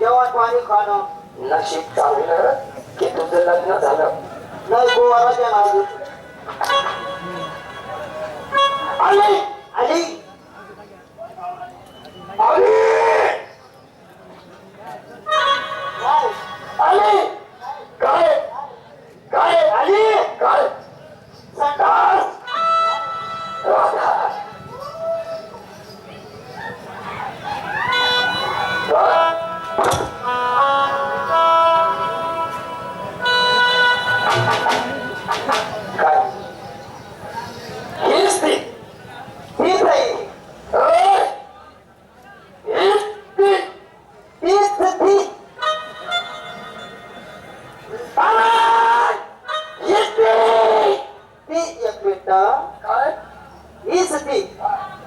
जेवण पाणी खाणं नशीब चांगलं की तुझं लग्न झालं नाही गोवाराच्या नाव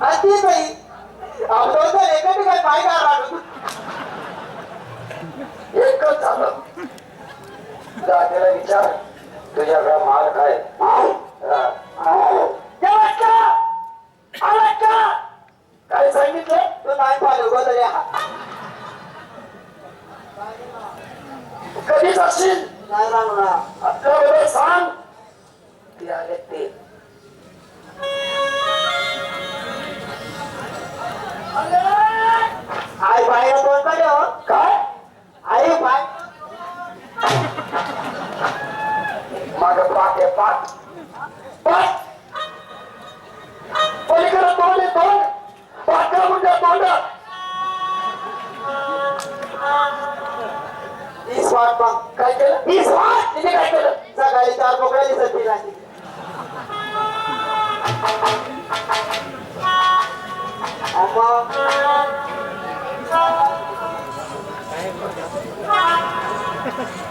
आपण दोघं एका ठिकाणी पाय का राहणू एकच झालं. दादाला विचार. तुझ्याकडे माल काय? काय सांगितलं? तू नाही पाहिलं गोदरे कधी जाशील नाही राहणू ना आपल्या बरोबर सांग. ते आले. आई बाहेर फोन करो काय? आई बाय. माझं पाठ आहे पाक पाठ. पलीकडे तोंड आहे तोंड. पाठा म्हणजे तोंड. ही स्वाट मग काय केलं? ही स्वाद? तिने काय केलं? सकाळी चार बोकड्या दिसत नाही अम्मा.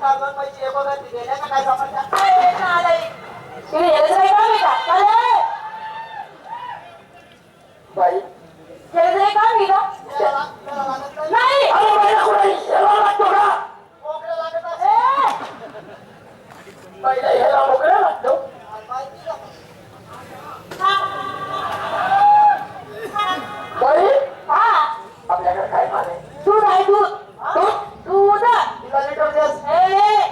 दोन पैसे एक वगैरे दिले का काय समजता बाई याचं काही काम आहे का त्याला- त्याला लागत नाही. नाही अरे बाई कुठे याला लागतो का बोकड्या लागत ए, असेल. पहिला ह्याला मोकळा लागतो माहिती का? बाई हा आपल्याकडे काय माने दूध आहे दूध दूध दूध तिला लिटर देस. ए, ए,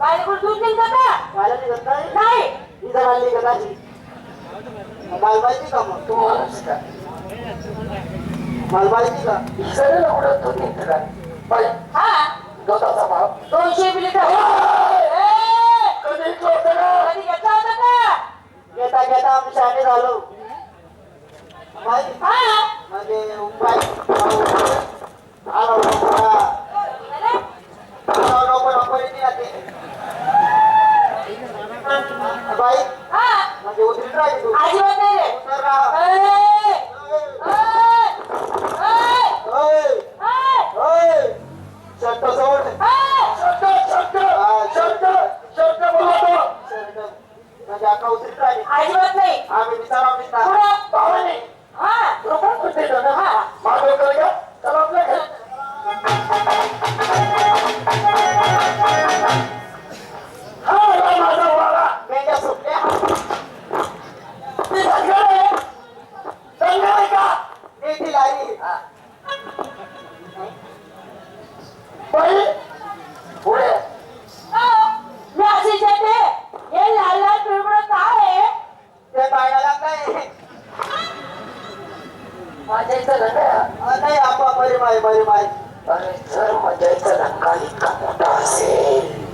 बायकोला दूध निघतं का मला निघत नाही. नाही ही जरा निघत असेल. मला माहिती का मग? तू माणूस का? मला माहिती का सगळ्याला कुठं निघतं का बाई. हा? दुधाचा भाव. दोनशे मिनिट ए! कधी इथलं होतं का कधी घेतला होता का? घेता घेता आम्ही शहाणे झालो माहिती? हा. म्हणजे उपाय आलो नको अजिबात नाही रे उतर राहा. ए, ए, ए, आपा अरे जर माझ्या इथं इतका मोठा असेल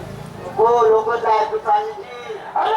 हो लोक काय तू चालली अरे